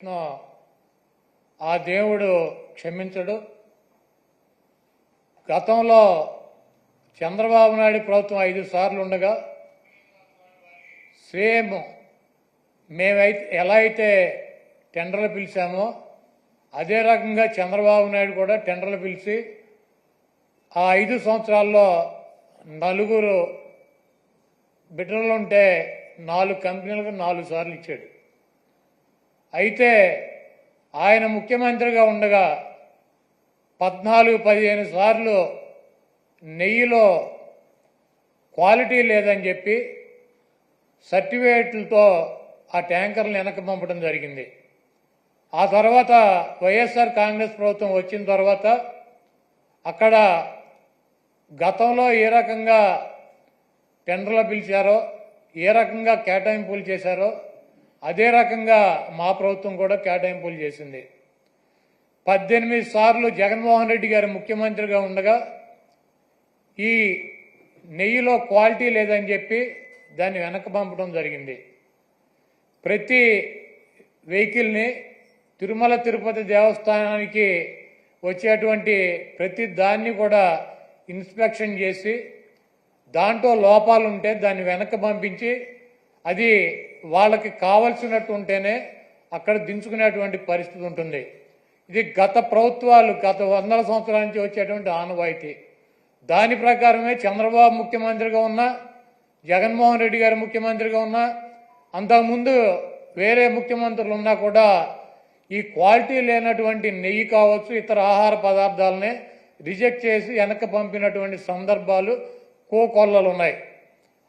ఆ దేవుడు క్షమించడు. గతంలో చంద్రబాబు నాయుడు ప్రభుత్వం ఐదు సార్లు ఉండగా సేమ్ మేమైతే ఎలా అయితే టెండర్లు పిలిచామో అదే రకంగా చంద్రబాబు నాయుడు కూడా టెండర్లు పిలిచి ఆ ఐదు సంవత్సరాల్లో నలుగురు బిడ్డలుంటే నాలుగు కంపెనీలకు నాలుగు సార్లు ఇచ్చాడు. అయితే ఆయన ముఖ్యమంత్రిగా ఉండగా పద్నాలుగు పదిహేను సార్లు నెయ్యిలో క్వాలిటీ లేదని చెప్పి సర్టిఫికేట్లతో ఆ ట్యాంకర్లు వెనక్కి పంపడం జరిగింది. ఆ తర్వాత వైఎస్ఆర్ కాంగ్రెస్ ప్రభుత్వం వచ్చిన తర్వాత అక్కడ గతంలో ఏ రకంగా టెండర్లు పిలిచారో ఏ రకంగా కేటాయింపులు చేశారో అదే రకంగా మా ప్రభుత్వం కూడా కేటాయింపులు చేసింది. పద్దెనిమిది సార్లు జగన్మోహన్ రెడ్డి గారు ముఖ్యమంత్రిగా ఉండగా ఈ నెయ్యిలో క్వాలిటీ లేదని చెప్పి దాన్ని వెనక్కి పంపడం జరిగింది. ప్రతి వెహికల్ని తిరుమల తిరుపతి దేవస్థానానికి వచ్చేటువంటి ప్రతి దాన్ని కూడా ఇన్స్పెక్షన్ చేసి దాంట్లో లోపాలు ఉంటే దాన్ని వెనక్కి పంపించి అది వాళ్ళకి కావలసినట్టు ఉంటేనే అక్కడ దించుకునేటువంటి పరిస్థితి ఉంటుంది. ఇది గత ప్రభుత్వాలు గత వందల సంవత్సరాల నుంచి వచ్చేటువంటి ఆనవాయితీ. దాని ప్రకారమే చంద్రబాబు ముఖ్యమంత్రిగా ఉన్నా జగన్మోహన్ రెడ్డి గారు ముఖ్యమంత్రిగా ఉన్నా అంతకుముందు వేరే ముఖ్యమంత్రులు ఉన్నా కూడా ఈ క్వాలిటీ లేనటువంటి నెయ్యి కావచ్చు ఇతర ఆహార పదార్థాలనే రిజెక్ట్ చేసి వెనక్కి పంపినటువంటి సందర్భాలు కోకొల్లలు ఉన్నాయి.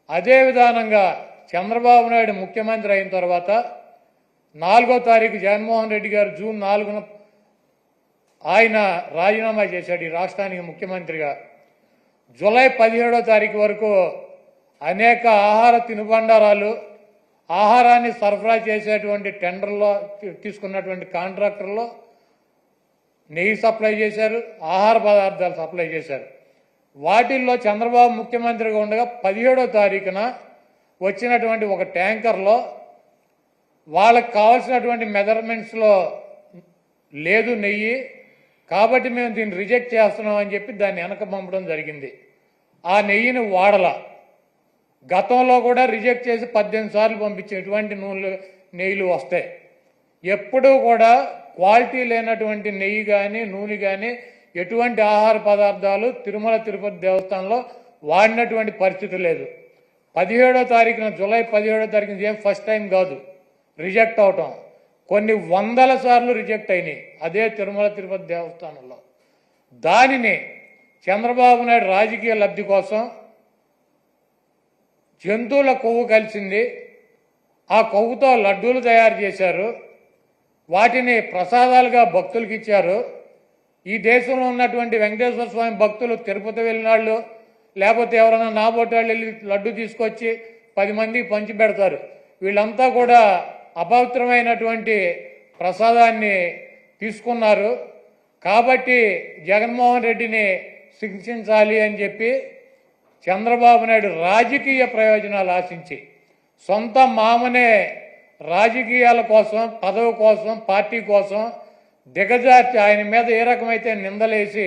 అదే విధానంగా చంద్రబాబు నాయుడు ముఖ్యమంత్రి అయిన తర్వాత నాలుగో తారీఖు జగన్మోహన్ రెడ్డి గారు జూన్ నాలుగున ఆయన రాజీనామా చేశాడు ఈ రాష్ట్రానికి ముఖ్యమంత్రిగా. జూలై పదిహేడో తారీఖు వరకు అనేక ఆహార తినుబండారాలు ఆహారాన్ని సరఫరా చేసేటువంటి టెండర్లో తీసుకున్నటువంటి కాంట్రాక్టర్లో నెయ్యి సప్లై చేశారు ఆహార పదార్థాలు సప్లై చేశారు. వాటిల్లో చంద్రబాబు ముఖ్యమంత్రిగా ఉండగా పదిహేడో తారీఖున వచ్చినటువంటి ఒక ట్యాంకర్లో వాళ్ళకి కావాల్సినటువంటి మెజర్మెంట్స్లో లేదు నెయ్యి కాబట్టి మేము దీన్ని రిజెక్ట్ చేస్తున్నాం అని చెప్పి దాన్ని వెనక పంపడం జరిగింది. ఆ నెయ్యిని వాడల. గతంలో కూడా రిజెక్ట్ చేసి పద్దెనిమిది సార్లు పంపించే ఎటువంటి నూనెలు నెయ్యిలు వస్తాయి. ఎప్పుడూ కూడా క్వాలిటీ లేనటువంటి నెయ్యి కానీ నూనె కానీ ఎటువంటి ఆహార పదార్థాలు తిరుమల తిరుపతి దేవస్థానంలో వాడినటువంటి పరిస్థితి లేదు. పదిహేడో తారీఖున జూలై పదిహేడో తారీఖున ఏం ఫస్ట్ టైం కాదు. రిజెక్ట్ అవటం. కొన్ని వందల సార్లు రిజెక్ట్ అయినాయి. అదే తిరుమల తిరుపతి దేవస్థానంలో. దానిని చంద్రబాబు నాయుడు రాజకీయ లబ్ధి కోసం జంతువుల కొవ్వు కలిసింది. ఆ కొవ్వుతో లడ్డూలు తయారు చేశారు. వాటిని ప్రసాదాలుగా భక్తులకు ఇచ్చారు ఈ దేశంలో ఉన్నటువంటి వెంకటేశ్వర స్వామి భక్తులు తిరుపతి వెళ్ళినాళ్ళు లేకపోతే ఎవరైనా నాబోటాళ్ళు వెళ్ళి లడ్డు తీసుకొచ్చి పది మందికి పంచి పెడతారు. వీళ్ళంతా కూడా అపవిత్రమైనటువంటి ప్రసాదాన్ని తీసుకున్నారు. కాబట్టి జగన్మోహన్ రెడ్డిని శిక్షించాలి అని చెప్పి చంద్రబాబు నాయుడు రాజకీయ ప్రయోజనాలు ఆశించి సొంత మామనే రాజకీయాల కోసం పదవి కోసం పార్టీ కోసం దిగజార్చి ఆయన మీద ఏ రకమైతే నిందలేసి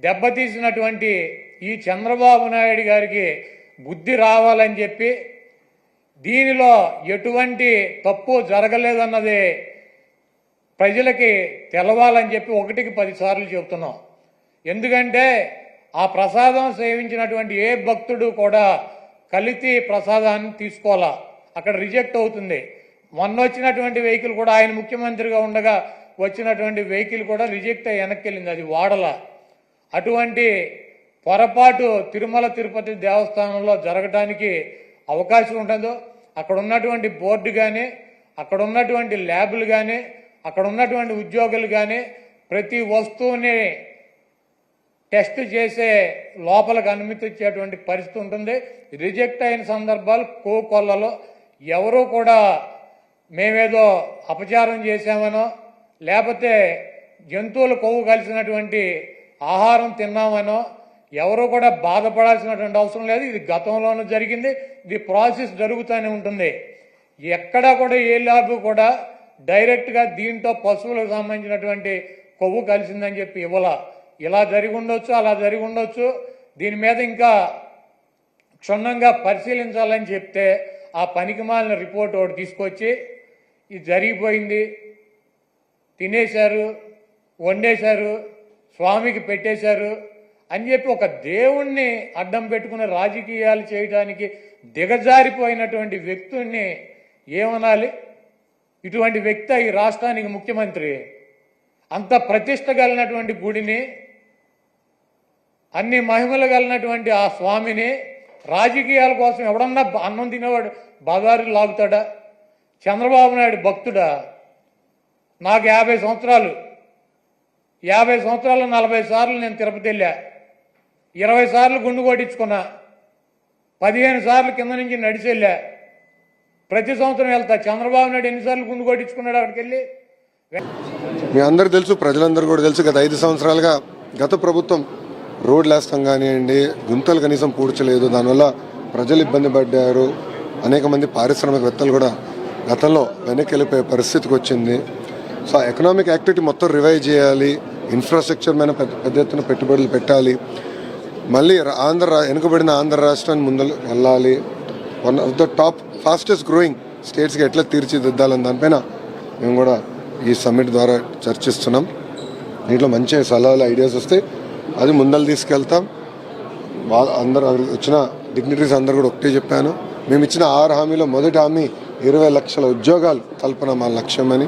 దెబ్బతీసినటువంటి ఈ చంద్రబాబు నాయుడు గారికి బుద్ధి రావాలని చెప్పి దీనిలో ఎటువంటి తప్పు జరగలేదన్నది ప్రజలకి తెలవాలని చెప్పి ఒకటికి పదిసార్లు చెబుతున్నాం. ఎందుకంటే ఆ ప్రసాదం సేవించినటువంటి ఏ భక్తుడు కూడా కలితి ప్రసాదాన్ని తీసుకోవాలా? అక్కడ రిజెక్ట్ అవుతుంది. మొన్న వచ్చినటువంటి వెహికల్ కూడా ఆయన ముఖ్యమంత్రిగా ఉండగా వచ్చినటువంటి వెహికల్ కూడా రిజెక్ట్ అయ్యి వెనక్కి వెళ్ళింది. అది వాడల. అటువంటి పొరపాటు తిరుమల తిరుపతి దేవస్థానంలో జరగడానికి అవకాశం ఉంటుందో అక్కడ ఉన్నటువంటి బోర్డు కానీ అక్కడ ఉన్నటువంటి ల్యాబులు కానీ అక్కడ ఉన్నటువంటి ఉద్యోగులు కానీ ప్రతి వస్తువుని టెస్ట్ చేసే లోపలికి అనుమతి ఇచ్చేటువంటి పరిస్థితి ఉంటుంది. రిజెక్ట్ అయిన సందర్భాలు కోకొల్లలో ఎవరూ కూడా మేమేదో అపచారం చేశామనో లేకపోతే జంతువులు కొవ్వు కలిసినటువంటి ఆహారం తిన్నామనో ఎవరు కూడా బాధపడాల్సినటువంటి అవసరం లేదు. ఇది గతంలోనూ జరిగింది. ఇది ప్రాసెస్ జరుగుతూనే ఉంటుంది. ఎక్కడా కూడా ఏ ల్యాబ్ కూడా డైరెక్ట్గా దీంతో పశువులకు సంబంధించినటువంటి కొవ్వు కలిసిందని చెప్పి ఇవ్వాల. ఇలా జరిగి ఉండొచ్చు అలా జరిగి ఉండొచ్చు. దీని మీద ఇంకా క్షుణ్ణంగా పరిశీలించాలని చెప్తే ఆ పనికిమాలిన రిపోర్ట్ ఒకటి తీసుకొచ్చి ఇది జరిగిపోయింది. తినేశారు వండేశారు. స్వామికి పెట్టేశారు అని చెప్పి ఒక దేవుణ్ణి అడ్డం పెట్టుకుని రాజకీయాలు చేయడానికి దిగజారిపోయినటువంటి వ్యక్తుల్ని ఏమనాలి? ఇటువంటి వ్యక్తి ఈ రాష్ట్రానికి ముఖ్యమంత్రి. అంత ప్రతిష్ట కలిగినటువంటి గుడిని అన్ని మహిమలు కలిగినటువంటి ఆ స్వామిని రాజకీయాల కోసం ఎవడన్నా అన్నం తినేవాడు బజారు లాగుతాడా? చంద్రబాబు నాయుడు భక్తుడా? నాకు యాభై సంవత్సరాలు. యాభై సంవత్సరాలు నలభై సార్లు నేను తిరుపతి వెళ్ళా. ఇరవై సార్లు గుండు కొట్టించుకున్నా. పదిహేను సార్లు కింద నుంచి నడిచి వెళ్ళా. ప్రతి సంవత్సరం వెళ్తా. చంద్రబాబు నాయుడు ఎన్నిసార్లు గుండు కొట్టించుకున్నాడు అక్కడికి వెళ్ళి? మీ అందరు తెలుసు ప్రజలందరూ కూడా తెలుసు గత ఐదు సంవత్సరాలుగా గత ప్రభుత్వం రోడ్లు వేస్తాం కానివ్వండి గుంతలు కనీసం పూడ్చలేదు. దానివల్ల ప్రజలు ఇబ్బంది పడ్డారు. అనేక మంది పారిశ్రామికవేత్తలు కూడా గతంలో వెనక్కి వెళ్ళిపోయే పరిస్థితికి వచ్చింది. సో ఎకనామిక్ యాక్టివిటీ మొత్తం రివైవ్ చేయాలి. ఇన్ఫ్రాస్ట్రక్చర్ మీద పెద్ద పెద్ద ఎత్తున పెట్టుబడులు పెట్టాలి. మళ్ళీ ఆంధ్ర వెనుకబడిన ఆంధ్ర రాష్ట్రాన్ని ముందు వెళ్ళాలి. One of the top fastest growing స్టేట్స్కి ఎట్లా తీర్చిదిద్దాలని దానిపైన మేము కూడా ఈ సమ్మిట్ ద్వారా చర్చిస్తున్నాం. దీంట్లో మంచి సలహాలు ఐడియాస్ వస్తే అది ముందలు తీసుకెళ్తాం. వాళ్ళ అందరూ వచ్చిన డిగ్నిటరీస్ అందరూ కూడా ఒకటే చెప్పాను. మేము ఇచ్చిన ఆరు హామీలో మొదటి హామీ ఇరవై లక్షల ఉద్యోగాలు కల్పన మా లక్ష్యం అని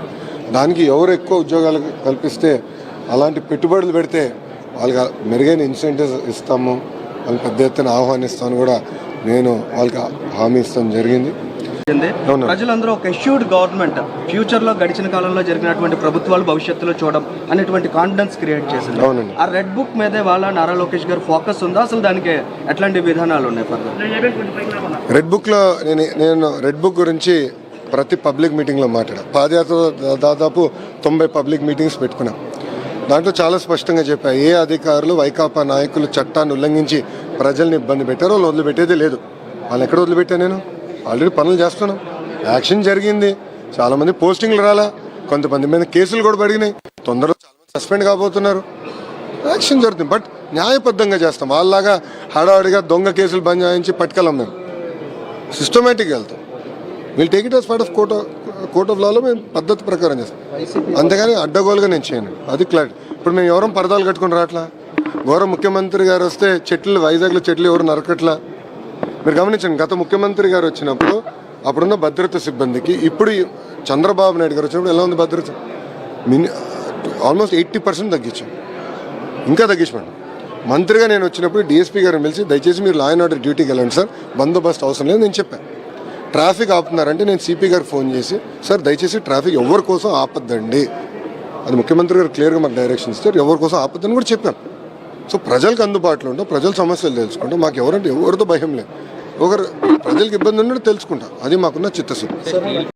దానికి ఎవరు ఎక్కువ ఉద్యోగాలు కల్పిస్తే అలాంటి పెట్టుబడులు పెడితే వాళ్ళకి మెరుగైన ఇన్సెంటివ్స్ ఇస్తాము వాళ్ళని పెద్ద ఎత్తున ఆహ్వానిస్తాను కూడా నేను వాళ్ళకి హామీ ఇస్తాం జరిగింది. ప్రజలందరూ ఒక ఎష్యూర్డ్ గవర్నమెంట్ ఫ్యూచర్లో గడిచిన కాలంలో జరిగినటువంటి ప్రభుత్వాలు భవిష్యత్తులో చూడడం అనేటువంటి కాన్ఫిడెన్స్ క్రియేట్ చేసింది. అవునండి. ఆ రెడ్ బుక్ మీదే వాళ్ళ నారా లోకేష్ గారు ఫోకస్ ఉందా? అసలు దానికి ఎట్లాంటి విధానాలు ఉన్నాయి రెడ్ బుక్లో నేను నేను రెడ్ బుక్ గురించి ప్రతి పబ్లిక్ మీటింగ్లో మాట్లాడా. పాదయాత్ర దాదాపు తొంభై పబ్లిక్ మీటింగ్స్ పెట్టుకున్నాం. దాంట్లో చాలా స్పష్టంగా చెప్పారు. ఏ అధికారులు వైకాపా నాయకులు చట్టాన్ని ఉల్లంఘించి ప్రజల్ని ఇబ్బంది పెట్టారో వాళ్ళు వదిలిపెట్టేదే లేదు. వాళ్ళు ఎక్కడ వదిలిపెట్టా నేను? ఆల్రెడీ పనులు చేస్తున్నాం. యాక్షన్ జరిగింది. చాలామంది పోస్టింగ్లు రాలా. కొంతమంది మీద కేసులు కూడా పడినాయి. తొందరలో చాలామంది సస్పెండ్ కాబోతున్నారు. యాక్షన్ జరుగుతుంది. బట్ న్యాయబద్ధంగా చేస్తాం. వాళ్ళలాగా హడావుడిగా దొంగ కేసులు బంద్ చేయించి పట్టుకెళ్ళాం మేము. సిస్టమేటిక్గా వెళ్తాం. Will take it as part of court court of లాలో మేము పద్ధతి ప్రకారం చేస్తాం. అంతేగాని అడ్డగోలుగా నేను చేయను. అది క్లారిటీ ఇప్పుడు మేము ఎవరం పరదాలు కట్టుకుని రావట్లా గౌరవ ముఖ్యమంత్రి గారు వస్తే చెట్లు వైజాగ్లో చెట్లు ఎవరు నరకట్లా? మీరు గమనించండి గత ముఖ్యమంత్రి గారు వచ్చినప్పుడు అప్పుడున్న భద్రత సిబ్బందికి ఇప్పుడు చంద్రబాబు నాయుడు గారు వచ్చినప్పుడు ఎలా ఉంది భద్రత? మిని ఆల్మోస్ట్ ఎయిటీ పర్సెంట్ తగ్గించాం. ఇంకా తగ్గించమండి. మంత్రిగా నేను వచ్చినప్పుడు డిఎస్పీ గారిని పిలిచి దయచేసి మీరు లా అండ్ ఆర్డర్ డ్యూటీకి వెళ్ళండి సార్. బందోబస్తు అవసరం లేదు నేను చెప్పాను ట్రాఫిక్ ఆపుతున్నారంటే నేను సిపి గారికి ఫోన్ చేసి సార్ దయచేసి ట్రాఫిక్ ఎవరి కోసం ఆపద్దండి? అది ముఖ్యమంత్రి గారు క్లియర్గా మాకు డైరెక్షన్ ఇస్తారు ఎవరి కోసం ఆపద్దని కూడా చెప్పాను సో ప్రజలకు అందుబాటులో ఉంటాం ప్రజల సమస్యలు తెలుసుకుంటాం మాకు ఎవరంటే ఎవరితో భయం లేదు. ఒకరు ప్రజలకు ఇబ్బంది ఉన్నట్టు తెలుసుకుంటాం అది మాకున్న చిత్తశుద్ధి.